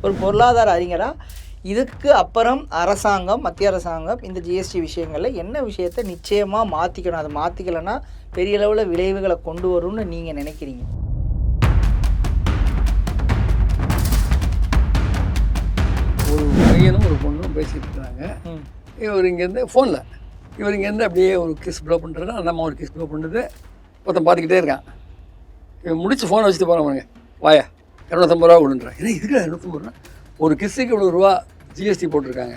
ஒரு பொருளாதார அறிஞராக இதுக்கு அப்புறம் அரசாங்கம் மத்திய அரசாங்கம் இந்த ஜிஎஸ்டி விஷயங்களில் என்ன விஷயத்தை நிச்சயமாக மாற்றிக்கணும் அதை மாற்றிக்கலைன்னா பெரிய அளவில் விளைவுகளை கொண்டு வரும்னு நீங்கள் நினைக்கிறீங்க? ஒரு பையனும் ஒரு பொண்ணும் பேசிட்டு இருக்காங்க. ம். இவர் இங்கேருந்து ஃபோனில் இவர் இங்கேருந்து அப்படியே ஒரு கிஸ் ப்ளோ பண்ணுறது அந்த அம்மா ஒரு கிஸ் ப்ளோ பண்ணுறது ஒருத்தன் பார்த்துக்கிட்டே இருக்கான். இவன் முடிச்சு ஃபோனை வச்சுட்டு போகிறான் பாருங்க. வாயா. இரநூத்தம்பது ரூபா கொடுன்றான் ஏன்னா இதுக்கு இரநூத்தம்பது ரூபா ஒரு கிஸ்ஸுக்கு இவ்வளோ ரூபா ஜிஎஸ்டி போட்டிருக்காங்க.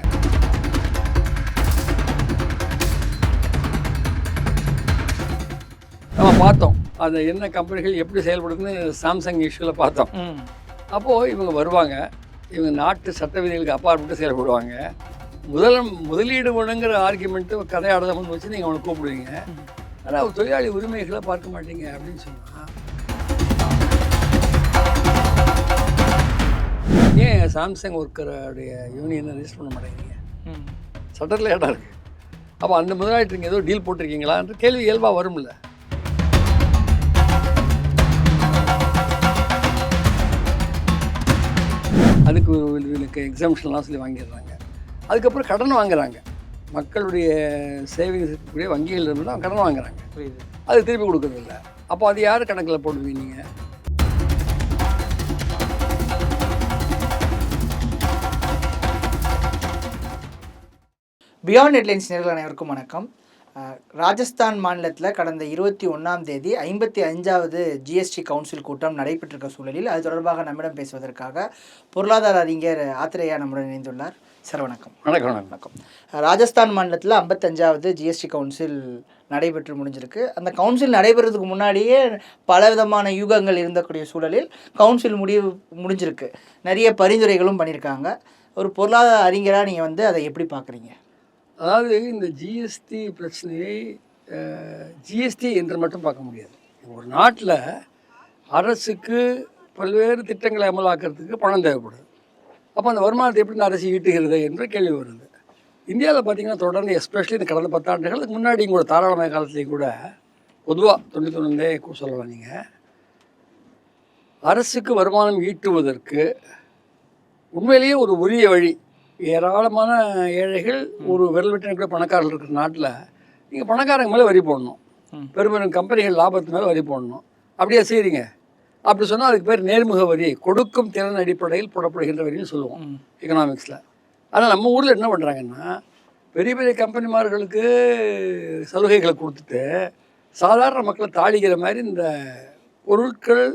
நம்ம பார்த்தோம். அந்த என்ன கம்பெனிகள் எப்படி செயல்படுதுன்னு சாம்சங் இஷ்யூவில் பார்த்தோம். அப்போது இவங்க வருவாங்க. இவங்க நாட்டு சட்ட விதிகளுக்கு அப்பாற்பட்டு செயல்படுவாங்க. முதல் முதலீடு வேணுங்கிற ஆர்குமெண்ட்டு கதையாடலாம் வச்சு நீங்கள் அவனை கூப்பிடுவீங்க. ஆனால் தொழிலாளி உரிமைகளை பார்க்க மாட்டீங்க அப்படின்னு சொன்னால் ஏன் சாம்சங் ஒர்க்கருடைய யூனியனை ரிஜிஸ்டர் பண்ண மாட்டேங்கிறீங்க? ம். சட்டத்தில் இடம் இருக்குது அப்போ அந்த முதலாளிட்டு நீங்கள் ஏதோ டீல் போட்டிருக்கீங்களான்ற கேள்வி இயல்பாக வரும்ல. அதுக்கு இதுக்கு எக்ஸாம்ஷன்லாம் சொல்லி வாங்கிடுறாங்க. அதுக்கப்புறம் கடன் வாங்குறாங்க. மக்களுடைய சேவிங்ஸ் இருக்கக்கூடிய வங்கிகள் இருந்து தான் கடன் வாங்குறாங்க. அது திருப்பி கொடுக்கறதில்ல. அப்போ அது யார் கணக்கில் போடுவீங்க நீங்கள் பியாண்ட் ஹெட்லைன்ஸ் நேர்கள் அனைவருக்கும் வணக்கம். ராஜஸ்தான் மாநிலத்தில் கடந்த இருபத்தி ஒன்றாம் தேதி ஐம்பத்தி அஞ்சாவது ஜிஎஸ்டி கவுன்சில் கூட்டம் நடைபெற்றிருக்க சூழலில் அது தொடர்பாக நம்மிடம் பேசுவதற்காக பொருளாதார அறிஞர் ஆத்திரேயா நம்முடன் இணைந்துள்ளார். சார் வணக்கம். வணக்கம் வணக்கம். ராஜஸ்தான் மாநிலத்தில் ஐம்பத்தஞ்சாவது ஜிஎஸ்டி கவுன்சில் நடைபெற்று முடிஞ்சிருக்கு. அந்த கவுன்சில் நடைபெறதுக்கு முன்னாடியே பலவிதமான யூகங்கள் இருந்தக்கூடிய சூழலில் கவுன்சில் முடிவு முடிஞ்சிருக்கு. நிறைய பரிந்துரைகளும் பண்ணியிருக்காங்க. ஒரு பொருளாதார அறிஞராக நீங்கள் வந்து அதை எப்படி பார்க்குறீங்க? அதாவது இந்த ஜிஎஸ்டி பிரச்சனையை ஜிஎஸ்டி என்று மட்டும் பார்க்க முடியாது. ஒரு நாட்டில் அரசுக்கு பல்வேறு திட்டங்களை அமலாக்கிறதுக்கு பணம் தேவைப்படுது. அப்போ அந்த வருமானத்தை எப்படி இந்த அரசு ஈட்டுகிறது என்ற கேள்வி வருது. இந்தியாவில் பார்த்தீங்கன்னா தொடர்ந்து எஸ்பெஷலி இந்த கடந்த பத்தாண்டுகளுக்கு முன்னாடி கூட தாராளமய காலத்துலேயும் கூட பொதுவாக தொண்ணூற்றி ஒன்றுலே சொல்லலாம் நீங்கள் அரசுக்கு வருமானம் ஈட்டுவதற்கு உண்மையிலேயே ஒரு உரிய வழி ஏராளமான ஏழைகள் ஒரு விரல் விட்டு கூட பணக்காரர்கள் இருக்கிற நாட்டில் நீங்கள் பணக்காரங்க மேலே வரி போடணும். பெரும் பெரும் கம்பெனிகள் லாபத்து மேலே வரி போடணும். அப்படியே செய்கிறீங்க அப்படி சொன்னால் அதுக்கு பேர் நேர்முக வரி கொடுக்கும் திறன் அடிப்படையில் போடப்படுகின்ற வரின்னு சொல்லுவோம். எக்கனாமிக்ஸில் ஆனால் நம்ம ஊரில் என்ன பண்ணுறாங்கன்னா பெரிய பெரிய கம்பெனிமார்களுக்கு சலுகைகளை கொடுத்துட்டு சாதாரண மக்களை தாளிக்கிற மாதிரி இந்த பொருட்கள்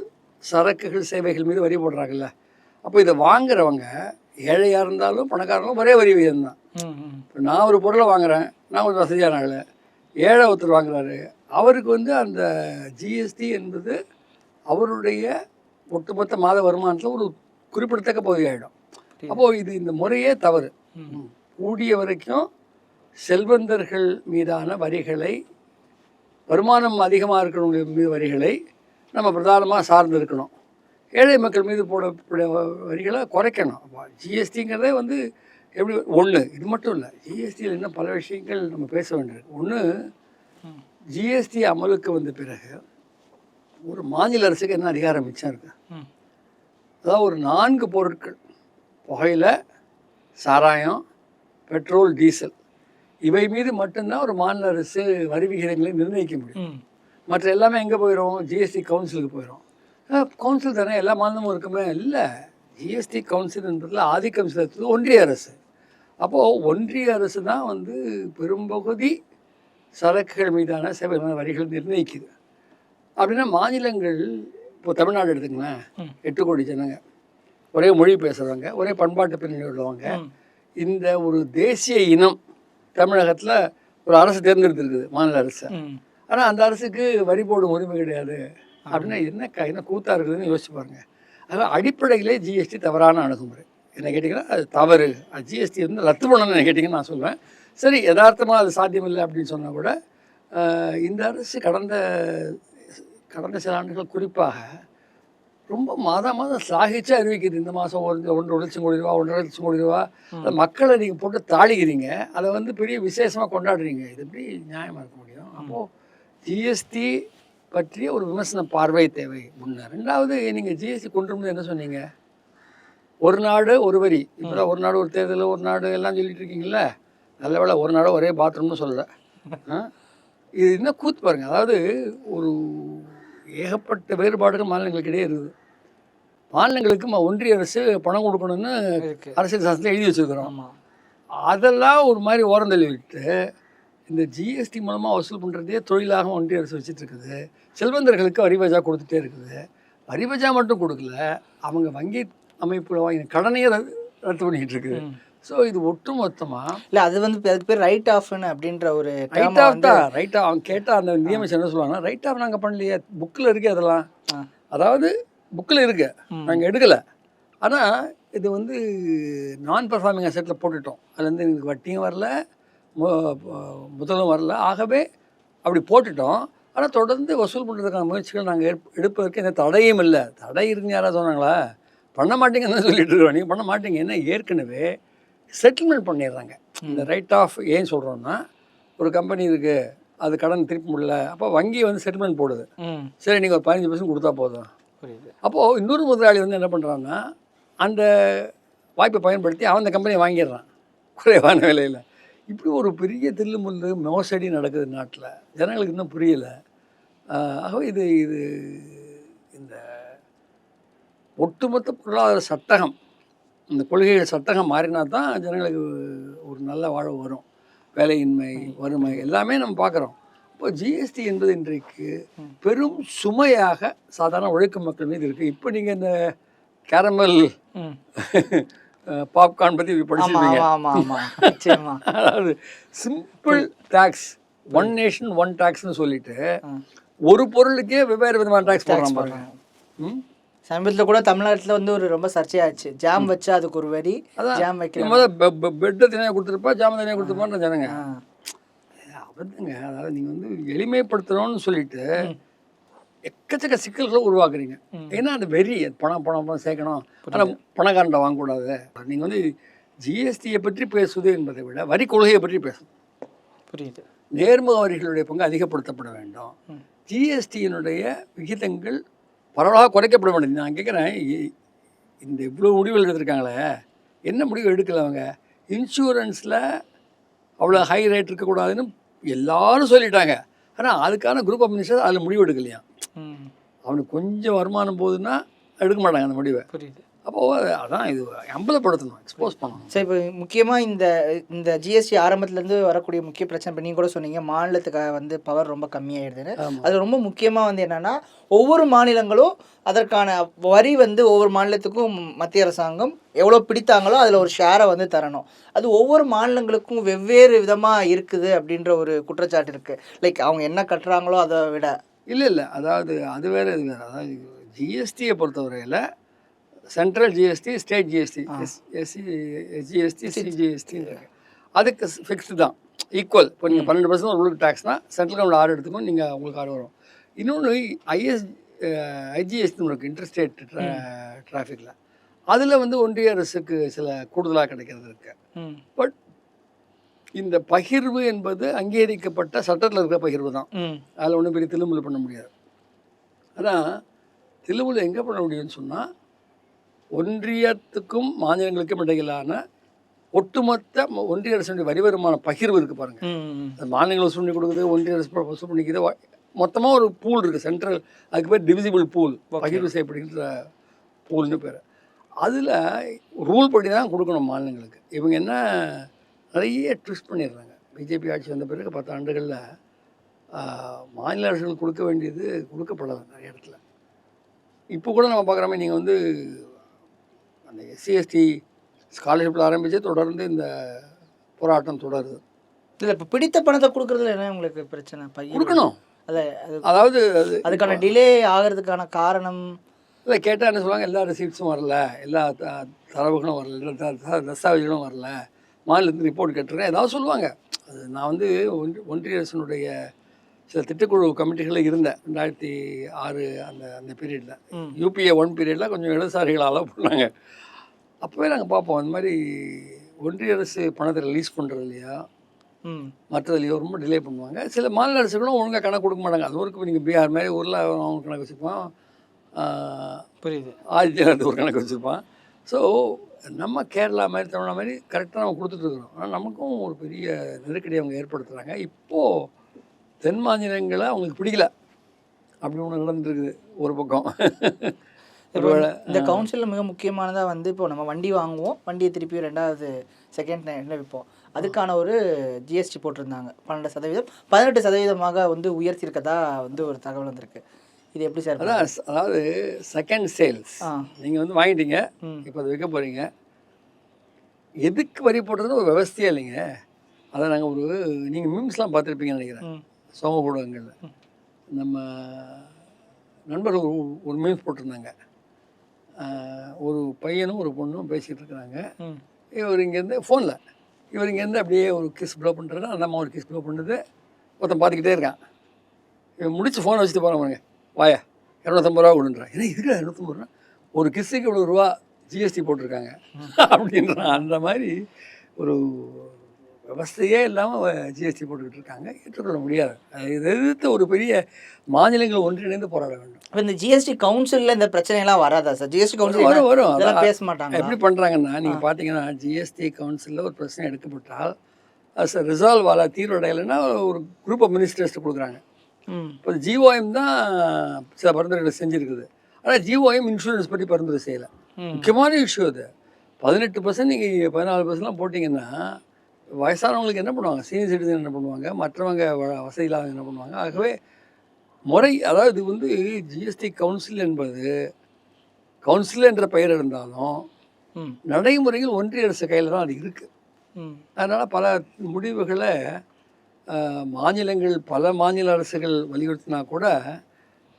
சரக்குகள் சேவைகள் மீது வரி போடுறாங்கல்ல. அப்போ இதை வாங்குறவங்க ஏழையாக இருந்தாலும் பணக்காரங்களும் ஒரே வரி விகிதம் தான். இப்போ நான் ஒரு பொருளை வாங்குறேன் நான் கொஞ்சம் வசதியான ஆள். ஏழை ஒருத்தர் வாங்குறாரு. அவருக்கு வந்து அந்த ஜிஎஸ்டி என்பது அவருடைய ஒட்டுமொத்த மாத வருமானத்தில் ஒரு குறிப்பிடத்தக்க பகுதியாயிடும். அப்போது இது இந்த முறையே தவறு. கூடிய வரைக்கும் செல்வந்தர்கள் மீதான வரிகளை வருமானம் அதிகமாக இருக்கிறவங்க மீது வரிகளை நம்ம பிரதானமாக சார்ந்து இருக்கணும் ஏழை மக்கள் மீது போடக்கூடிய வரிகளை குறைக்கணும் ஜிஎஸ்டிங்கிறதே வந்து எப்படி ஒன்று இது மட்டும் இல்லை ஜிஎஸ்டியில் இன்னும் பல விஷயங்கள் நம்ம பேச வேண்டியிருக்கு ஒன்று. ஜிஎஸ்டி அமலுக்கு வந்த பிறகு ஒரு மாநில அரசுக்கு என்ன அதிகாரம் மிச்சம் இருக்கு. அதாவது ஒரு நான்கு பொருட்கள் புகையிலை சாராயம் பெட்ரோல் டீசல் இவை மீது மட்டும்தான் ஒரு மாநில அரசு வரி விகிதங்களை நிர்ணயிக்க முடியும். மற்ற எல்லாமே எங்கே போயிடும் ஜிஎஸ்டி கவுன்சிலுக்கு போயிடும் கவுன்சில் தானே எல்லா மாநிலமும் இருக்குமே இல்லை. ஜிஎஸ்டி கவுன்சில் என்பதில் ஆதிக்கம் செலுத்துவது ஒன்றிய அரசு. அப்போது ஒன்றிய அரசு தான் வந்து பெரும்பகுதி சரக்குகள் மீதான சேவையான வரிகள் நிர்ணயிக்குது. அப்படின்னா மாநிலங்கள் இப்போ தமிழ்நாடு எடுத்துங்களேன். எட்டு கோடி ஜனங்க. ஒரே மொழி பேசுகிறவங்க ஒரே பண்பாட்டு பின்னணி உள்ளவங்க. இந்த ஒரு தேசிய இனம் தமிழகத்தில் ஒரு அரசு தேர்ந்தெடுத்திருக்குது மாநில அரசு. ஆனால் அந்த அரசுக்கு வரி போடும் உரிமை கிடையாது. அப்படின்னா என்ன க என்ன கூத்தா இருக்குதுன்னு யோசிச்சு பாருங்க. அதாவது அடிப்படையிலே ஜிஎஸ்டி தவறான அணுகுமுறை. என்ன கேட்டிங்கன்னா அது தவறு. ஜிஎஸ்டி வந்து ரத்து பண்ணணும்னு கேட்டிங்கன்னா நான் சொல்வேன் சரி யதார்த்தமாக அது சாத்தியமில்லை அப்படின்னு சொன்னால் கூட இந்த அரசு கடந்த கடந்த சில ஆண்டுகள் குறிப்பாக ரொம்ப மாதம் மாதம் சாகிச்சு அறிவிக்குது. இந்த மாதம் ஒரு ஒன்றரை லட்சம் கோடி ரூபா ஒன்றரை லட்சம் கோடி ரூபா. அது மக்களை நீங்கள் போட்டு தாளிக்கிறீங்க. அதை வந்து பெரிய விசேஷமாக கொண்டாடுறீங்க. இது எப்படி நியாயமாக இருக்க முடியும்? அப்போது ஜிஎஸ்டி பற்றிய ஒரு விமர்சன பார்வை தேவை. ஒன்று ரெண்டாவது நீங்கள் ஜிஎஸ்டி கொண்டு வரும்போது என்ன சொன்னீங்க? ஒரு நாடு ஒரு வரி. இப்போ ஒரு நாடு ஒரு தேர்தல் ஒரு நாடு எல்லாம் சொல்லிட்டு இருக்கீங்களே நல்ல வேளை ஒரு நாடு ஒரே பாத்ரூம்னு சொல்லலை. ஆ? இது என்ன கூத்து பாருங்க. அதாவது ஒரு ஏகப்பட்ட வேறுபாடுகள் மாநிலங்களுக்கு இடையே இருக்குது. மாநிலங்களுக்கு ஒன்றிய அரசு பணம் கொடுக்கணும்னு அரசியல் சாசனத்தில் எழுதி வச்சிருக்கிறோம். அதெல்லாம் ஒரு மாதிரி ஓரம் தள்ளி விட்டு இந்த ஜிஎஸ்டி மூலமாக வசூல் பண்ணுறதே தொழிலாக ஒன்றிய அரசு வச்சுட்டு இருக்குது. செல்வந்தர்களுக்கு வரி பஜா கொடுத்துட்டே இருக்குது. வரி பஜா மட்டும் கொடுக்கல. அவங்க வங்கி அமைப்புல வாங்கின கடனையே ரத்து பண்ணிக்கிட்டு இருக்குது. ஸோ இது ஒட்டு மொத்தமாக இல்ல அது வந்து அதுக்கு பேர் ரைட் ஆஃப்னு அப்படின்ற ஒரு ரைட் ஆஃப் தான். ரைட் ஆஃப் அவங்க கேட்டால் அந்த நியமிச்சு என்ன சொல்லுவாங்கன்னா ரைட் ஆஃப் நாங்கள் பண்ணலையே. புக்கில் இருக்கு அதெல்லாம். அதாவது புக்கில் இருக்கு. நாங்கள் எடுக்கலை. ஆனால் இது வந்து நான் பர்ஃபார்மிங் அசெட்டில் போட்டுட்டோம். அதுலேருந்து எங்களுக்கு வட்டியும் வரல. முதலும் வரல. ஆகவே அப்படி போட்டுட்டோம். ஆனால் தொடர்ந்து வசூல் பண்ணுறதுக்கான முயற்சிகள் நாங்கள் எடுப்பதற்கு எந்த தடையும் இல்லை. தடை இருக்குன்னு யாராவது சொன்னாங்களா? பண்ண மாட்டீங்கன்னு சொல்லிட்டு இருக்கிறோம் நீங்கள் பண்ண மாட்டீங்க. என்ன? ஏற்கனவே செட்டில்மெண்ட் பண்ணிடுறாங்க. இந்த ரைட் ஆஃப் ஏன் சொல்கிறோன்னா ஒரு கம்பெனி இருக்குது அது கடன் திருப்பி முடியல. அப்போ வங்கி வந்து செட்டில்மெண்ட் போடுது. சரி நீங்கள் ஒரு பதினஞ்சு பர்சன்ட் கொடுத்தா போதும். அப்போது இன்னொரு முதலாளி வந்து என்ன பண்ணுறான்னா அந்த வாய்ப்பை பயன்படுத்தி அவன் அந்த கம்பெனியை வாங்கிடுறான். குறைவான விலையில். இப்படி ஒரு பெரிய தில்லு முள்ளு மோசடி நடக்குது நாட்டில். ஜனங்களுக்கு இன்னும் புரியலை. ஆகவே இது இது இந்த ஒட்டுமொத்த பொருளாதார சட்டகம் இந்த கொள்கைகள் சட்டகம் மாறினா தான் ஜனங்களுக்கு ஒரு நல்ல வாழ்வு வரும். வேலையின்மை வறுமை எல்லாமே நம்ம பார்க்குறோம். இப்போ ஜிஎஸ்டி என்பது இன்றைக்கு பெரும் சுமையாக சாதாரண உழைக்கும் மக்கள் மீது இருக்குது இப்போ நீங்கள் இந்த கேரமல் பாப்கார்ன் பற்றி நிச்சயமா. அதாவது simple tax one nation one டேக்ஸ்னு சொல்லிட்டு. ஒரு பொருளுக்கே வெவ்வேறு விதமான டேக்ஸ் போடுறான் பாருங்க. ம்? சமீபத்துல கூட தமிழ்நாட்டுல வந்து ஒரு ரொம்ப சர்ச்சையாச்சு. ஜாம் வச்சா அதுக்கு ஒரு வரி ஜாம் முதல்ல பெட்டை தனியாக கொடுத்துருப்பா ஜாம தனியாக கொடுத்துருப்பான்ற ஜனங்க. அபத்தங்க அதாவது நீங்கள் வந்து எளிமைப்படுத்துகிறோன்னு சொல்லிட்டு எக்கச்சக்க சிக்கல்களை உருவாக்குறீங்க. ஏன்னா அந்த வெறி பணம் பணம் பணம் சேர்க்கணும். ஆனால் பணக்காரன்ட்ட வாங்கக்கூடாது. நீங்கள் வந்து ஜிஎஸ்டியை பற்றி பேசுவது என்பதை விட வரி கொள்கையை பற்றி பேசணும். புரியுது. நேர்முக வரிகளுடைய பங்கு அதிகப்படுத்தப்பட வேண்டும். ஜிஎஸ்டியினுடைய விகிதங்கள் பரவலாக குறைக்கப்பட வேண்டும். நான் கேட்குறேன் இந்த இவ்வளோ முடிவுகள் எடுத்திருக்காங்களே என்ன முடிவு எடுக்கல அவங்க? இன்சூரன்ஸில் அவ்வளோ ஹை ரேட் இருக்கக்கூடாதுன்னு எல்லாரும் சொல்லிட்டாங்க. ஆனால் அதுக்கான குரூப் ஆஃப் மினிஸ்டர் அதில் முடிவு எடுக்கலையா? அவனுக்கு கொஞ்சம் வருமானம் போகுதுன்னா எடுக்க மாட்டாங்க அந்த முடிவை. புரியுது. அப்போது அதான் இது அம்பலப்படுத்தணும் எக்ஸ்போஸ் பண்ணணும். சரி இப்போ முக்கியமாக இந்த இந்த ஜிஎஸ்டி ஆரம்பத்துலேருந்து வரக்கூடிய முக்கிய பிரச்சனை இப்போ நீங்கள் கூட சொன்னீங்க மாநிலத்துக்கு வந்து பவர் ரொம்ப கம்மியாயிடுதுன்னு. ஆமாம் அது ரொம்ப முக்கியமாக வந்து என்னன்னா ஒவ்வொரு மாநிலங்களும் அதற்கான வரி வந்து ஒவ்வொரு மாநிலத்துக்கும் மத்திய அரசாங்கம் எவ்வளோ பிடித்தாங்களோ அதில் ஒரு ஷேரை வந்து தரணும். அது ஒவ்வொரு மாநிலங்களுக்கும் வெவ்வேறு விதமாக இருக்குது அப்படின்ற ஒரு குற்றச்சாட்டு இருக்குது லைக் அவங்க என்ன கட்டுறாங்களோ அதை விட. இல்லை இல்லை. அதாவது அது வேறு இது வேறு. அதாவது ஜிஎஸ்டியை பொறுத்தவரையில் central GST state GST SC GST CGST அதுக்கு ஃபிக்ஸ்டு தான். ஈக்குவல் இப்போ நீங்கள் பன்னெண்டு பர்சன்ட் உங்களுக்கு டேக்ஸ்னால் சென்ட்ரல் கவர்மெண்ட் ஆறு எடுத்துக்கும் நீங்கள் உங்களுக்கு ஆறு வரும். இன்னொன்று ஐஎஸ் ஐஜிஎஸ்டி உங்களுக்கு இன்டர்ஸ்டேட் டிராஃபிக்கில் அதில் வந்து ஒன்றிய அரசுக்கு சில கூடுதலாக கிடைக்கிறது இருக்குது பட் இந்த பகிர்வு என்பது அங்கீகரிக்கப்பட்ட சட்டத்தில் இருக்கிற பகிர்வு தான். அதில் ஒன்றும் பெரிய தில்லுமுல்லு பண்ண முடியாது. ஆனால் தில்லுமுல்லு எங்கே பண்ண முடியும்னு சொன்னால் ஒன்றியத்துக்கும் மாநிலங்களுக்கும் இடையிலான ஒட்டுமொத்த ஒன்றிய அரசுடைய வரி வருமான பகிர்வு இருக்குது பாருங்கள் ம் அது மாநிலங்கள் வசூல் பண்ணி கொடுக்குது ஒன்றிய அரசு வசூல் பண்ணிக்குது மொத்தமாக ஒரு பூல் இருக்குது சென்ட்ரல் அதுக்கு பேர் டிவிசிபிள் பூல் பகிர்வு செய்யப்படுகின்ற பூல்னு பேர். அதில் ரூல் படி தான் கொடுக்கணும் மாநிலங்களுக்கு. இவங்க என்ன நிறைய ட்விஸ்ட் பண்ணிடுறாங்க பிஜேபி ஆட்சி வந்த பிறகு பத்து ஆண்டுகளில் மாநில அரசுகள் கொடுக்க வேண்டியது கொடுக்கப்படலை நிறைய இடத்துல. இப்போ கூட நம்ம பார்க்குற மாதிரி நீங்கள் வந்து அந்த எஸ்சி எஸ்டி ஸ்காலர்ஷிப்பில் ஆரம்பித்து தொடர்ந்து இந்த போராட்டம் தொடருது. இல்லை இப்போ பிடித்த பணத்தை கொடுக்குறதுல என்ன உங்களுக்கு பிரச்சனை? பையன் கொடுக்கணும். அதை அது அதாவது அது அதுக்கான டிலே ஆகிறதுக்கான காரணம்? இல்லை கேட்டால் என்ன சொல்லுவாங்க? எல்லா ரெசிப்ட்ஸும் வரல. எல்லா தரவுகளும் வரல. எல்லா தஸ்தாவேஜுகளும் வரல. மாநிலத்துக்கு ரிப்போர்ட் கேட்டுருக்கேன். ஏதாவது சொல்லுவாங்க. அது நான் வந்து ஒன்றி ஒன்றிய அரசினுடைய சில திட்டக்குழு கமிட்டிகளில் இருந்தேன். ரெண்டாயிரத்தி ஆறு அந்த அந்த பீரியடில். யூபிஏ ஒன் பீரியடில் கொஞ்சம் இடதுசாரிகள் அலோவ் பண்ணாங்க. அப்போவே நாங்கள் பார்ப்போம். அந்த மாதிரி ஒன்றிய அரசு பணத்தை ரிலீஸ் பண்ணுறது இல்லையா? மற்றதுலையோ ரொம்ப டிலே பண்ணுவாங்க. சில மாநில அரசுகளும் ஒழுங்காக கணக்கு கொடுக்க மாட்டாங்க. அது ஊருக்கு நீங்கள் பீகார் மாதிரி ஊரில் அவன் கணக்கு வச்சுருப்பான் புரியுது. ஆதித்யநாத் ஒரு கணக்கு வச்சுருப்பான் ஸோ நம்ம கேரளா மாதிரி தமிழ்நாடு மாதிரி கரெக்டாக நம்ம கொடுத்துட்ருக்குறோம் ஆனால் நமக்கும் ஒரு பெரிய நெருக்கடி அவங்க ஏற்படுத்துகிறாங்க இப்போது தென் மாநிலங்களை அவங்களுக்கு பிடிக்கல. அப்படி ஒன்று நடந்துருக்குது ஒரு பக்கம். இந்த கவுன்சிலில் மிக முக்கியமானதாக வந்து இப்போ நம்ம வண்டி வாங்குவோம். வண்டியை திருப்பி ரெண்டாவது செகண்ட் ஹேண்டில் விற்போம் அதுக்கான ஒரு ஜிஎஸ்டி போட்டிருந்தாங்க. பன்னெண்டு சதவீதம் பதினெட்டு சதவீதமாக வந்து உயர்த்தியிருக்கதா வந்து ஒரு தகவல் வந்திருக்கு. இது எப்படி சார் அதான் அதாவது செகண்ட் சேல்ஸ் நீங்கள் வந்து வாங்கிட்டீங்க. இப்போ அதை விற்க போகிறீங்க எதுக்கு வரி போடுறதுன்னு ஒரு விவஸ்தையே இல்லைங்க. அதை நாங்கள் ஒரு நீங்கள் மீம்ஸ்லாம் பார்த்துருப்பீங்கன்னு நினைக்கிறேன். சமூக ஊடகங்களில். நம்ம நண்பர்கள் ஒரு ஒரு மீம்ஸ் போட்டிருந்தாங்க. ஒரு பையனும் ஒரு பொண்ணும் பேசிகிட்டு இருக்கிறாங்க. இவர் இங்கேருந்து ஃபோனில் இவர் இங்கேருந்து அப்படியே ஒரு கிஸ் ப்ளோ பண்ணுறாரு அந்த அம்மா ஒரு கிஸ் ப்ளோ பண்ணுது. ஒருத்தன் பார்த்துக்கிட்டே இருக்கான். இவன் முடிச்சு ஃபோனை வச்சுட்டு போகிறான் பாருங்க. வாயா இரநூத்தம்பது ரூபா கொடுன்றான் ஏன்னா இதுக்கு இரநூத்தம்பது ரூபா? ஒரு கிஸ்ஸுக்கு இவ்வளோ ரூபா ஜிஎஸ்டி போட்டிருக்காங்க. அப்படின்றான் அந்த மாதிரி ஒரு விவஸ்தையே இல்லாமல் ஜிஎஸ்டி போட்டுக்கிட்டு இருக்காங்க. ஏற்றுக்கொள்ள முடியாது. அதை எதிர்த்து ஒரு பெரிய மாநிலங்கள் ஒன்றிணைந்து போராட வேண்டும். இப்போ இந்த ஜிஎஸ்டி கவுன்சிலில் இந்த பிரச்சனைலாம் வராதா சார்? ஜிஎஸ்டி கவுன்சில் வரும் வரும் பேச மாட்டாங்க எப்படி பண்ணுறாங்கன்னா நீங்கள் பார்த்தீங்கன்னா ஜிஎஸ்டி கவுன்சிலில் ஒரு பிரச்சனை எடுக்கப்பட்டால் அது ரிசால்வ் ஆகல தீர்வடையலைன்னா ஒரு குரூப் ஆஃப் மினிஸ்டர்ஸ் கொடுக்குறாங்க. இப்போ ஜிஓஎம் தான் சில பரிந்துரைகளை செஞ்சுருக்குது. ஆனால் ஜிஓஎம் இன்சூரன்ஸ் பற்றி பரிந்துரை செய்யலை. முக்கியமான இஷ்யூ அது. பதினெட்டு பர்சன்ட் நீங்கள் பதினாலு பர்சன்ட்லாம் போட்டிங்கன்னா வயசானவங்களுக்கு என்ன பண்ணுவாங்க? சீனியர் சிட்டிசன் என்ன பண்ணுவாங்க? மற்றவங்க வசதி இல்லாதவங்க என்ன பண்ணுவாங்க? ஆகவே முறை அதாவது இது வந்து ஜிஎஸ்டி கவுன்சில் என்பது கவுன்சில் என்ற பெயர் இருந்தாலும் நடைமுறையில் ஒன்றிய அரசு கையில் தான் அது இருக்குது அதனால் பல முடிவுகளை மாநிலங்கள் பல மாநில அரசுகள் வலியுறுத்தினா கூட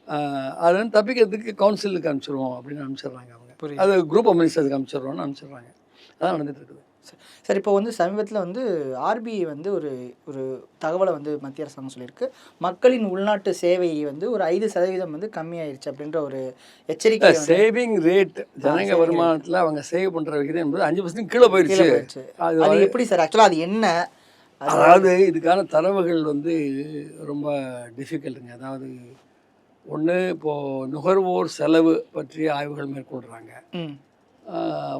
ஆஹ், அது வந்து தப்பிக்கிறதுக்கு கவுன்சிலுக்கு அனுப்பிச்சிடுவோம் அப்படின்னு அனுப்பிச்சிடுறாங்க அவங்க. அது குரூப் ஆஃப் மினிஸ்டர்ஸ்க்கு அனுப்பிச்சிடுறோம்னு அனுப்பிச்சிடுறாங்க. அதான் நடந்துட்டு இருக்குது. சார். இப்போ வந்து சமீபத்தில் வந்து ஆர்பிஐ வந்து ஒரு ஒரு தகவலை வந்து மத்திய அரசாங்கம் சொல்லியிருக்கு. மக்களின் உள்நாட்டு சேவை வந்து ஒரு ஐந்து சதவீதம் வந்து கம்மியாயிருச்சு அப்படின்ற ஒரு எச்சரிக்கை சேவிங் ரேட் ஜனங்க வருமானத்தில் அவங்க சேவ் பண்ணுற விகிதம் என்பது அஞ்சு பர்சன்ட் கீழே போயிடுச்சு. அது எப்படி சார்? ஆக்சுவலாக அது என்ன? அதாவது இதுக்கான தரவுகள் வந்து ரொம்ப டிஃபிகல்ட்டுங்க அதாவது ஒன்று இப்போது நுகர்வோர் செலவு பற்றிய ஆய்வுகள் மேற்கொள்கிறாங்க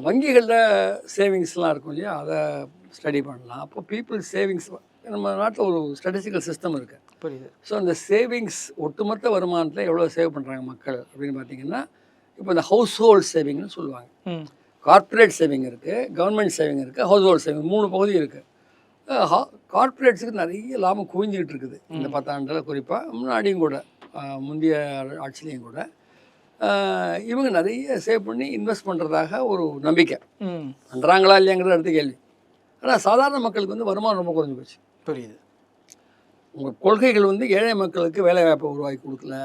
வங்கிகளில் சேவிங்ஸ்லாம் இருக்கும் இல்லையா? அதை ஸ்டடி பண்ணலாம். அப்போ பீப்புள் சேவிங்ஸ் நம்ம நாட்டில் ஒரு ஸ்டாட்டிஸ்டிக்கல் சிஸ்டம் இருக்குது புரியுது. ஸோ அந்த சேவிங்ஸ் ஒட்டுமொத்த வருமானத்தில் எவ்வளோ சேவ் பண்ணுறாங்க மக்கள் அப்படின்னு பார்த்தீங்கன்னா இப்போ இந்த ஹவுஸ் ஹோல்ட் சேவிங்னு சொல்லுவாங்க. கார்ப்பரேட் சேவிங் இருக்குது கவர்மெண்ட் சேவிங் இருக்குது ஹவுஸ் ஹோல்ட் சேவிங் மூணு பகுதி இருக்குது கார்ப்பரேட்ஸுக்கு நிறைய லாபம் குவிஞ்சிக்கிட்டு இருக்குது. இந்த பத்தாண்டில் குறிப்பாக முன்னாடியும் கூட முந்தைய ஆட்சிலையும் கூட. இவங்க நிறைய சேவ் பண்ணி இன்வெஸ்ட் பண்ணுறதாக ஒரு நம்பிக்கை. பண்ணுறாங்களா இல்லையாங்கிறது அடுத்த கேள்வி. ஆனால் சாதாரண மக்களுக்கு வந்து வருமானம் ரொம்ப குறைஞ்சி போச்சு. புரியுது. உங்கள் கொள்கைகள் வந்து ஏழை மக்களுக்கு வேலை வாய்ப்பை உருவாக்கி கொடுக்கல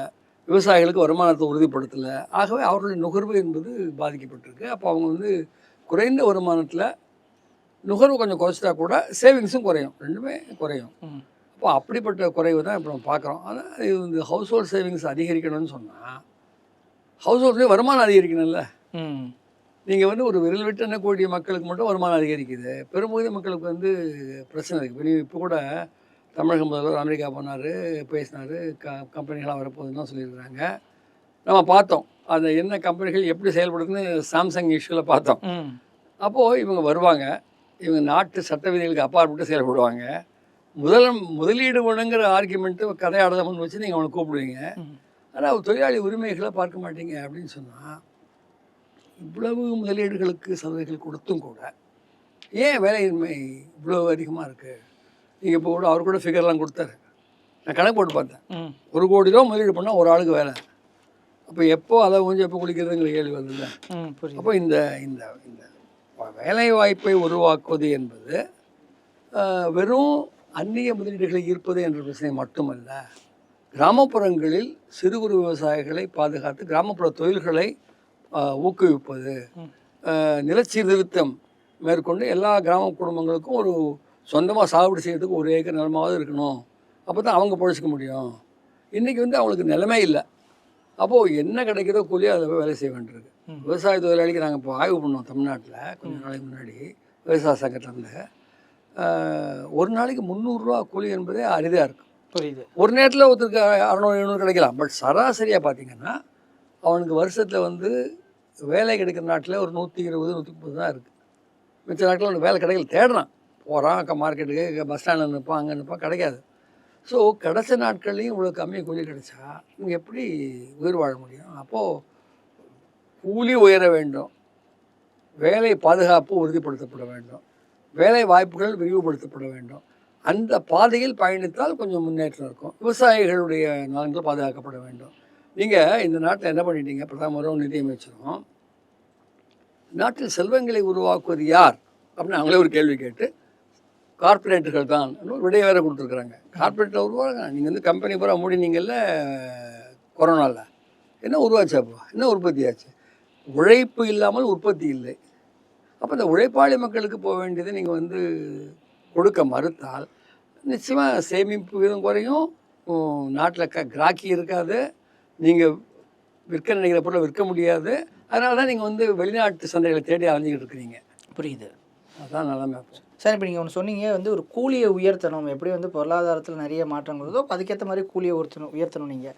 விவசாயிகளுக்கு வருமானத்தை உறுதிப்படுத்தலை. ஆகவே அவர்களுடைய நுகர்வு என்பது பாதிக்கப்பட்டிருக்கு. அப்போ அவங்க வந்து குறைந்த வருமானத்தில் நுகர்வு கொஞ்சம் குறைச்சிட்டா கூட சேவிங்ஸும் குறையும். ரெண்டுமே குறையும். அப்போ அப்படிப்பட்ட குறைவு தான் இப்போ நம்ம பார்க்குறோம். ஆனால் இது வந்து ஹவுஸ் ஹோல்ட் சேவிங்ஸ் அதிகரிக்கணும்னு சொன்னால் ஹவுஸ் ஹோல்ட்லேயே வருமானம் அதிகரிக்கணும்ல. ம். நீங்கள் வந்து ஒரு விரல் விட்டு எண்ணக்கூடிய மக்களுக்கு மட்டும் வருமானம் அதிகரிக்குது. பெரும்பகுதி மக்களுக்கு வந்து பிரச்சனை இருக்குது இப்போ கூட தமிழக முதல்வர் அமெரிக்கா போனார் பேசினார் க கம்பெனிகளாக வரப்போகுதுன்னு சொல்லியிருக்கிறாங்க. நம்ம பார்த்தோம். அந்த என்ன கம்பெனிகள் எப்படி செயல்படுதுன்னு சாம்சங் இஷ்யூவில் பார்த்தோம். அப்போது இவங்க வருவாங்க. இவங்க நாட்டு சட்ட விதிகளுக்கு அப்பாற்பட்டு செயல்படுவாங்க முதல் முதலீடு வேணுங்கிற ஆர்குமெண்ட்டு கதையாடலாம் வச்சு நீங்கள் அவனை கூப்பிடுவீங்க. ஆனால் தொழிலாளி உரிமைகளை பார்க்க மாட்டீங்க அப்படின்னு சொன்னால் இவ்வளவு முதலீடுகளுக்கு சலுகைகள் கொடுத்தும் கூட ஏன் வேலையின்மை இவ்வளோ அதிகமாக இருக்குது நீங்கள் இப்போ கூட அவர் கூட ஃபிகர்லாம் கொடுத்தாரு. நான் கணக்கு போட்டு பார்த்தேன். ஒரு கோடி ரூபா முதலீடு பண்ணால் ஒரு ஆளுக்கு வேலை. அப்போ எப்போ அதை கொஞ்சம் எப்போ குளிக்கிறதுங்கிற கேள்வி வருதுல்ல. அப்போ இந்த இந்த இந்த வேலை வாய்ப்பை உருவாக்குவது என்பது வெறும் அந்நிய முதலீடுகளை ஈர்ப்பது என்ற பிரச்சனை மட்டுமல்ல கிராமப்புறங்களில் சிறு குறு விவசாயிகளை பாதுகாத்து கிராமப்புற தொழில்களை ஊக்குவிப்பது நிலச்சீர்திருத்தம் மேற்கொண்டு எல்லா கிராம குடும்பங்களுக்கும் ஒரு சொந்தமாக சாகுபடி செய்யறதுக்கு ஒரு ஏக்கர் நிலமாவது இருக்கணும். அப்போ தான் அவங்க பொழைச்சிக்க முடியும். இன்றைக்கி வந்து அவங்களுக்கு நிலமே இல்லை. அப்போது என்ன கிடைக்குதோ கூலியோ அதில் போய் வேலை செய்ய வேண்டியிருக்கு. விவசாய தொழிலாளிக்கு நாங்கள் இப்போ ஆய்வு பண்ணோம் தமிழ்நாட்டில் கொஞ்ச நாளைக்கு முன்னாடி விவசாய சங்கத்திலேருந்து ஒரு நாளைக்கு முந்நூறுரூவா கூலி என்பதே அரிதாக இருக்கும். புரியுது. ஒரு நேரத்தில் ஒருத்தருக்கு அறநூறு எழுநூறு கிடைக்கலாம். பட் சராசரியாக பார்த்தீங்கன்னா அவனுக்கு வருஷத்தில் வந்து வேலை கிடைக்கிற நாட்டில் ஒரு நூற்றி இருபது நூற்றி முப்பது தான் இருக்குது மிச்ச நாட்டில் ஒன்று வேலை கிடைக்கல தேடுறான். போகிறான் மார்க்கெட்டுக்கு பஸ் ஸ்டாண்டில் நிற்பான் அங்கே நிற்பான் கிடைக்காது. ஸோ கிடைச்ச நாட்கள்லையும் இவ்வளோ கம்மி கூலி கிடைச்சா இவங்க எப்படி உயிர் வாழ முடியும்? அப்போது கூலி உயர வேண்டும். வேலை பாதுகாப்பு உறுதிப்படுத்தப்பட வேண்டும். வேலை வாய்ப்புகள் விரிவுபடுத்தப்பட வேண்டும். அந்த பாதையில் பயணித்தால் கொஞ்சம் முன்னேற்றம் இருக்கும். விவசாயிகளுடைய நலன்கள் பாதுகாக்கப்பட வேண்டும். நீங்கள் இந்த நாட்டில் என்ன பண்ணிட்டீங்க? பிரதமரும் நிதியமைச்சரும். நாட்டில் செல்வங்களை உருவாக்குவது யார்? அப்படின்னு அவங்களே ஒரு கேள்வி கேட்டு கார்ப்பரேட்டுகள் தான் ஒரு விடைய வேற கொடுத்துருக்குறாங்க. கார்ப்பரேட்டில் உருவாங்க நீங்கள் வந்து கம்பெனி பூரா மூடினீங்கல்ல கொரோனாவில் என்ன உருவாச்சு அப்போ? என்ன உற்பத்தி ஆச்சு? உழைப்பு இல்லாமல் உற்பத்தி இல்லை. அப்போ இந்த உழைப்பாளி மக்களுக்கு போக வேண்டியதை நீங்கள் வந்து கொடுக்க மறுத்தால் நிச்சயமாக சேமிப்பு வீதம் குறையும். நாட்டில் க கிராக்கி இருக்காது. நீங்கள் விற்க நினைக்கிற பொருளை விற்க முடியாது. அதனால தான் நீங்கள் வந்து வெளிநாட்டு சந்தைகளை தேடி அலைஞ்சிக்கிட்டு இருக்கிறீங்க. புரியுது. அதான் நிலைமை அப்போ. சார் இப்போ நீங்கள் ஒன்று சொன்னீங்க வந்து ஒரு கூலியை உயர்த்தணும். எப்படி வந்து பொருளாதாரத்தில் நிறைய மாற்றங்கள் வருதோ அதுக்கேற்ற மாதிரி கூலியை உயர்த்தணும் உயர்த்தணும் நீங்கள்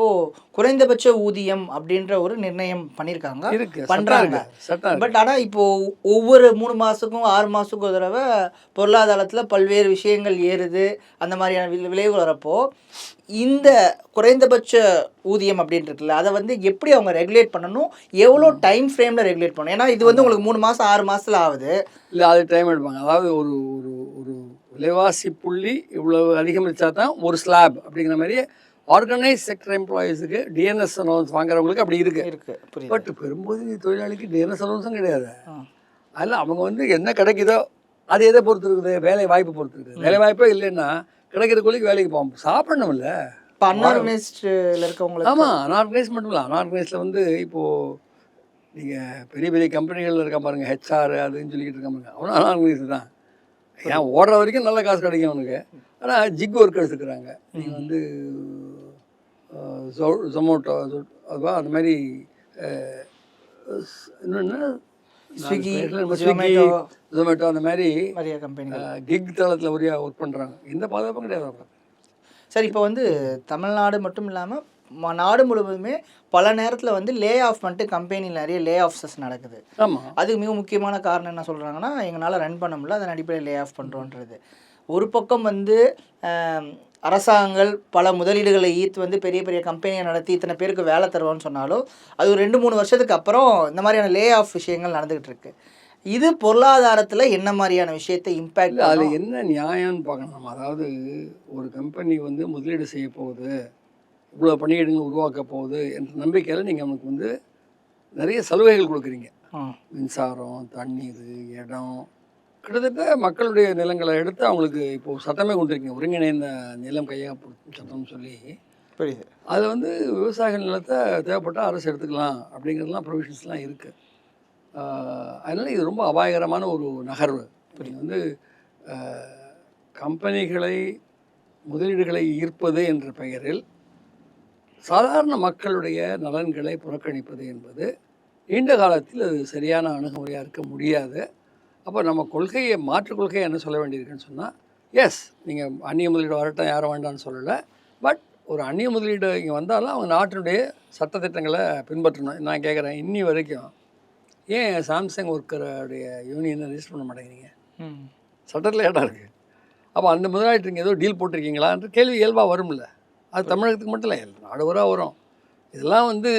இப்போது குறைந்தபட்ச ஊதியம் அப்படின்ற ஒரு நிர்ணயம் பண்ணியிருக்காங்க இருக்கு. பண்றாங்க. பட் ஆனால் இப்போ ஒவ்வொரு மூணு மாதத்துக்கும் ஆறு மாதத்துக்கும் ஒரு தடவை பொருளாதாரத்தில் பல்வேறு விஷயங்கள் ஏறுது. அந்த மாதிரியான விளைவுகள் வரப்போ இந்த குறைந்தபட்ச ஊதியம் அப்படின்னு இருக்குல்ல அதை வந்து எப்படி அவங்க ரெகுலேட் பண்ணணும்? எவ்வளோ டைம் ஃப்ரேமில் ரெகுலேட் பண்ணணும்? ஏன்னா இது வந்து உங்களுக்கு மூணு மாதம் ஆறு மாதத்தில் ஆகுது. இல்லை அது டைம் எடுப்பாங்க. அதாவது ஒரு ஒரு ஒரு விலைவாசி புள்ளி இவ்வளவு அதிகரிச்சா தான் ஒரு ஸ்லாப் அப்படிங்கிற மாதிரி ஆர்கனைஸ் செக்டர் எம்ப்ளாயீஸுக்கு டிஎன்எஸ் அலோன்ஸ் வாங்குறவங்களுக்கு அப்படி இருக்கு. இருக்கு பட் பெரும்போது தொழிலாளிக்கு டிஎன்எஸ் அலோன்ஸும் கிடையாது. அதில் அவங்க வந்து என்ன கிடைக்குதோ அது எதை பொறுத்து இருக்குது வேலை வாய்ப்பு பொறுத்து இருக்குது வேலை வாய்ப்பே இல்லைன்னா கிடைக்கிற கூலிக்கு வேலைக்கு போவோம். சாப்பிடணும்ல இப்போ அன்ஆர்கனைஸ்டில் இருக்கவங்களுக்கு. ஆமாம் அன்ஆர்கனைஸ் மட்டும் இல்லை. அன்ஆர்கனைஸில் வந்து இப்போது நீங்கள் பெரிய பெரிய கம்பெனிகளில் இருக்க பாருங்க. ஹெச்ஆர் அதுன்னு சொல்லிக்கிட்டு இருக்க பாருங்க. அவனும் அன்ஆர்கனைஸ் தான். ஏன் ஓடுற வரைக்கும் நல்ல காசு கிடைக்கும் அவனுக்கு. ஆனால் ஜிக் ஒர்க்கர்ஸ் இருக்கிறாங்க நீங்கள் வந்து ஜொமோட்டோ அதுவா? அந்த மாதிரி இன்னொன்று ஸ்விக்கி, ஜொமேட்டோ. அந்த மாதிரி கிக் தளத்தில் ஒரே ஒர்க் பண்ணுறாங்க எந்த பாதுகாப்பும் கிடையாது. சரி இப்போ வந்து தமிழ்நாடு மட்டும் இல்லாமல் நாடு முழுவதுமே பல நேரத்தில் வந்து லே ஆஃப் பண்ணிட்டு கம்பெனியில் நிறைய லே ஆஃப்ஸஸ் நடக்குது. ஆமாம் அதுக்கு மிக முக்கியமான காரணம் என்ன சொல்கிறாங்கன்னா எங்களால் ரன் பண்ண முடியல அதன் அடிப்படையில் லே ஆஃப் பண்ணுறோன்றது ஒரு பக்கம் வந்து அரசாங்கங்கள் பல முதலீடுகளை ஈர்த்து வந்து பெரிய பெரிய கம்பெனியை நடத்தி இத்தனை பேருக்கு வேலை தருவோம்னு சொன்னாலும் அது ஒரு ரெண்டு மூணு வருஷத்துக்கு அப்புறம் இந்த மாதிரியான லே ஆஃப் விஷயங்கள் நடந்துகிட்டு இருக்கு. இது பொருளாதாரத்தில் என்ன மாதிரியான விஷயத்தை இம்பேக்ட் அதில் என்ன நியாயம்னு பார்க்கணும் அதாவது ஒரு கம்பெனி வந்து முதலீடு செய்ய போகுது இவ்வளோ பணியிடங்கள் உருவாக்க போகுது என்ற நம்பிக்கையில் நீங்கள் அவனுக்கு வந்து நிறைய சலுகைகள் கொடுக்குறீங்க. மின்சாரம் தண்ணீர் இடம் கிட்டத்தட்ட மக்களுடைய நிலங்களை எடுத்து அவங்களுக்கு இப்போ சட்டமே கொண்டிருக்கீங்க ஒருங்கிணைந்த நிலம் கையகப்படுத்தும் சட்டம்னு சொல்லி. புரியுது. அதில் வந்து விவசாயிகள் நிலத்தை தேவைப்பட்டால் அரசு எடுத்துக்கலாம் அப்படிங்கிறதுலாம் ப்ரொவிஷன்ஸ்லாம் இருக்குது அதனால் இது ரொம்ப அபாயகரமான ஒரு நகர்வு. நீங்கள் வந்து கம்பெனிகளை முதலீடுகளை ஈர்ப்பது என்ற பெயரில் சாதாரண மக்களுடைய நலன்களை புறக்கணிப்பது என்பது நீண்ட காலத்தில் அது சரியான அணுகுமுறையாக இருக்க முடியாது. அப்போ நம்ம கொள்கையை மாற்று கொள்கையை என்ன சொல்ல வேண்டியிருக்குன்னு சொன்னால் எஸ் நீங்கள் அந்நிய முதலீடு வரட்டும் யாரும் வேண்டாம்னு சொல்லலை. பட் ஒரு அந்நிய முதலீடு இங்கே வந்தாலும் அவங்க நாட்டினுடைய சட்டத்திட்டங்களை பின்பற்றணும். நான் கேட்குறேன் இன்னி வரைக்கும் ஏன் சாம்சங் ஒர்க்கருடைய யூனியனை ரிஜிஸ்டர் பண்ண மாட்டேங்கிறீங்க? சட்டத்தில் இடம் இருக்குது அப்போ அந்த முதலாளிட்டு நீங்கள் ஏதோ டீல் போட்டிருக்கீங்களான்ற கேள்வி இயல்பாக வரும்ல. அது தமிழகத்துக்கு மட்டும் இல்லை நாடு பூரா வரும். இதெல்லாம் வந்து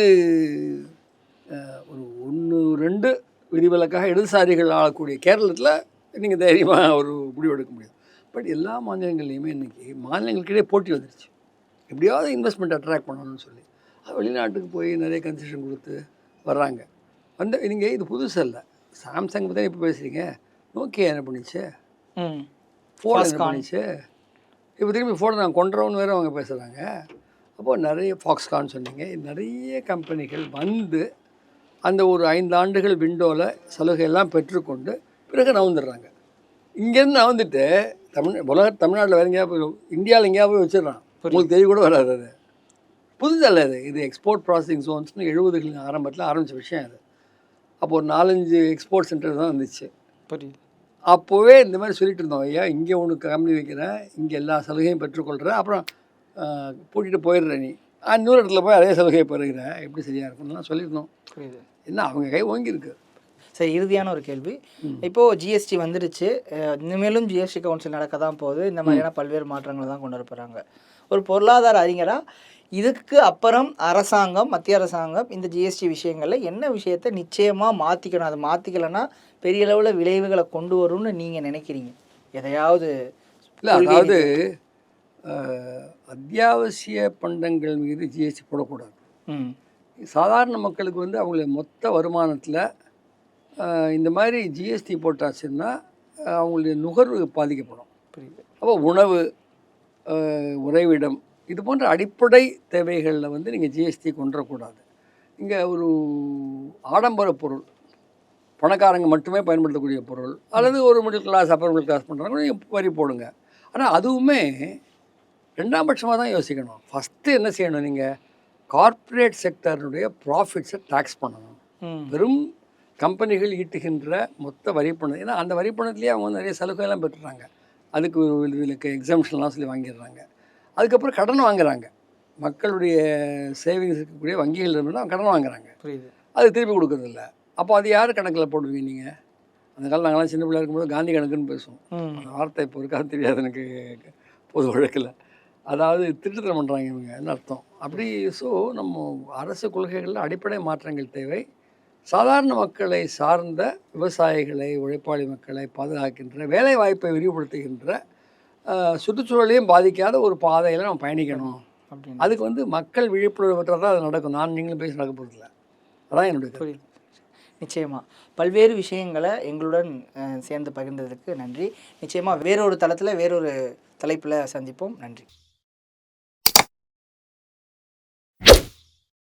ஒரு ஒன்று ரெண்டு விதிவிலக்காக இடதுசாரிகள் ஆளக்கூடிய கேரளத்தில் நீங்கள் தைரியமாக ஒரு முடிவு எடுக்க முடியும். பட் எல்லா மாநிலங்கள்லையுமே இன்றைக்கி மாநிலங்களுக்கிடையே போட்டி வந்துருச்சு. எப்படியாவது இன்வெஸ்ட்மெண்ட் அட்ராக்ட் பண்ணணும்னு சொல்லி. அது வெளிநாட்டுக்கு போய் நிறைய கன்செஷன் கொடுத்து வர்றாங்க. வந்து நீங்கள் இது புதுசு இல்லை சாம்சங் பற்றி இப்போ பேசுகிறீங்க நோக்கியா என்ன பண்ணிச்சு? ஃபோன் என்ன. பண்ணிச்சு? இப்போ திரும்பி ஃபோனை நான் கொண்டுறோன்னு வேறு அவங்க பேசுகிறாங்க அப்போது நிறைய ஃபாக்ஸ்கான் சொன்னீங்க. நிறைய கம்பெனிகள் வந்து அந்த ஒரு ஐந்து ஆண்டுகள் விண்டோவில் சலுகையெல்லாம் பெற்றுக்கொண்டு பிறகு நவுந்துடுறாங்க இங்கேருந்து நவுந்துட்டு தமிழ் உலக தமிழ்நாட்டில் வேறு எங்கேயா போய் இந்தியாவில் எங்கேயா போய் வச்சிடுறான் உங்களுக்கு தெரிய கூட வராது அது. புதுதல்ல இது இது எக்ஸ்போர்ட் ப்ராசஸிங் ஜோன்ஸ்னு எழுபதுகளின் ஆரம்பத்தில் ஆரம்பித்த விஷயம் அது. அப்போ ஒரு நாலஞ்சு எக்ஸ்போர்ட் சென்டர் தான் வந்துச்சு புரியுது. அப்போவே இந்த மாதிரி சொல்லிட்டு இருந்தோம். ஐயா இங்கே உனக்கு கம்பெனி வைக்கிறேன். இங்கே எல்லா சலுகையும் பெற்றுக்கொள்கிறேன் அப்புறம் பூட்டிட்டு போயிடுற நீ. இன்னொரு இடத்துல போய் அதே சலுகையை பெறுகிற எப்படி சரியாக இருக்கும்லாம் சொல்லியிருந்தோம். புரியுது. என்ன அவங்க கை ஓங்கியிருக்கு. சரி இறுதியான ஒரு கேள்வி. ம். இப்போ ஜிஎஸ்டி வந்துடுச்சு. இனிமேலும் ஜிஎஸ்டி கவுன்சில் நடக்க தான் போகுது. இந்த மாதிரியான பல்வேறு மாற்றங்களை தான் கொண்டு வர போறாங்க ஒரு பொருளாதார அறிஞரா இதுக்கு அப்புறம் அரசாங்கம் மத்திய அரசாங்கம் இந்த ஜிஎஸ்டி விஷயங்களில் என்ன விஷயத்தை நிச்சயமாக மாற்றிக்கணும் அதை மாற்றிக்கலைன்னா பெரிய அளவில் விளைவுகளை கொண்டு வரும்னு நீங்கள் நினைக்கிறீங்க? எதையாவது இல்லை அதாவது அத்தியாவசிய பண்டங்கள் மீது ஜிஎஸ்டி போடக்கூடாது. ம். சாதாரண மக்களுக்கு வந்து அவங்கள மொத்த வருமானத்தில் இந்த மாதிரி ஜிஎஸ்டி போட்டாச்சுன்னா அவங்களுடைய நுகர்வு பாதிக்கப்படும். புரியுது. அப்போ உணவு உறைவிடம் இது போன்ற அடிப்படை தேவைகளில் வந்து நீங்கள் ஜிஎஸ்டி கொண்டு வரக்கூடாது இங்கே ஒரு ஆடம்பர பொருள் பணக்காரங்க மட்டுமே பயன்படுத்தக்கூடிய பொருள் அல்லது ஒரு middle class upper middle class பண்ணுறாங்க நீங்கள் வரி போடுங்க. ஆனால் அதுவுமே ரெண்டாம் பட்சமாக தான் யோசிக்கணும். ஃபஸ்ட்டு என்ன செய்யணும் நீங்கள் கார்ப்பரேட் செக்டருடைய ப்ராஃபிட்ஸை டேக்ஸ் பண்ணணும். வெறும் கம்பெனிகள் ஈட்டுகின்ற மொத்த வரிப்பணம் ஏன்னா அந்த வரிப்பணத்துலேயே அவங்க நிறைய சலுகைலாம் பெற்றுறாங்க. அதுக்கு ஒரு இதுக்கு எக்ஸாம்ஷன்லாம் சொல்லி வாங்கிடுறாங்க. அதுக்கப்புறம் கடன் வாங்குறாங்க. மக்களுடைய சேவிங்ஸ் இருக்கக்கூடிய வங்கிகள் இருந்து அவங்க கடன் வாங்குறாங்க. புரியுது. அது திருப்பி கொடுக்கறதில்ல. அப்போ அது யார் கணக்கில் போடுவீங்க நீங்கள் அந்த காலம் நாங்களாம் சின்ன பிள்ளையா இருக்கும்போது காந்தி கணக்குன்னு பேசுவோம். அந்த வார்த்தை இப்போ இருக்காது தெரியாது எனக்கு பொது வழக்கில். அதாவது திருட்டுத்தனம் பண்ணுறாங்க இவங்க என்ன அர்த்தம்? அப்படி ஸோ நம்ம அரசு கொள்கைகளில் அடிப்படை மாற்றங்கள் தேவை. சாதாரண மக்களை சார்ந்த விவசாயிகளை உழைப்பாளி மக்களை பாதுகாக்கின்ற வேலை வாய்ப்பை விரிவுபடுத்துகின்ற சுற்றுச்சூழலையும் பாதிக்காத ஒரு பாதையில் நம்ம பயணிக்கணும். அதுக்கு வந்து மக்கள் விழிப்புணர்வு பெற்றால் தான் அது நடக்கும். நான் நீங்களும் பேசி நடக்க போகிறதில்ல அதான் என்னுடைய. புரியுது. நிச்சயமாக பல்வேறு விஷயங்களை எங்களுடன் சேர்ந்து பகிர்ந்ததுக்கு நன்றி. நிச்சயமாக வேறொரு தளத்தில் வேறொரு தலைப்பில் சந்திப்போம். நன்றி.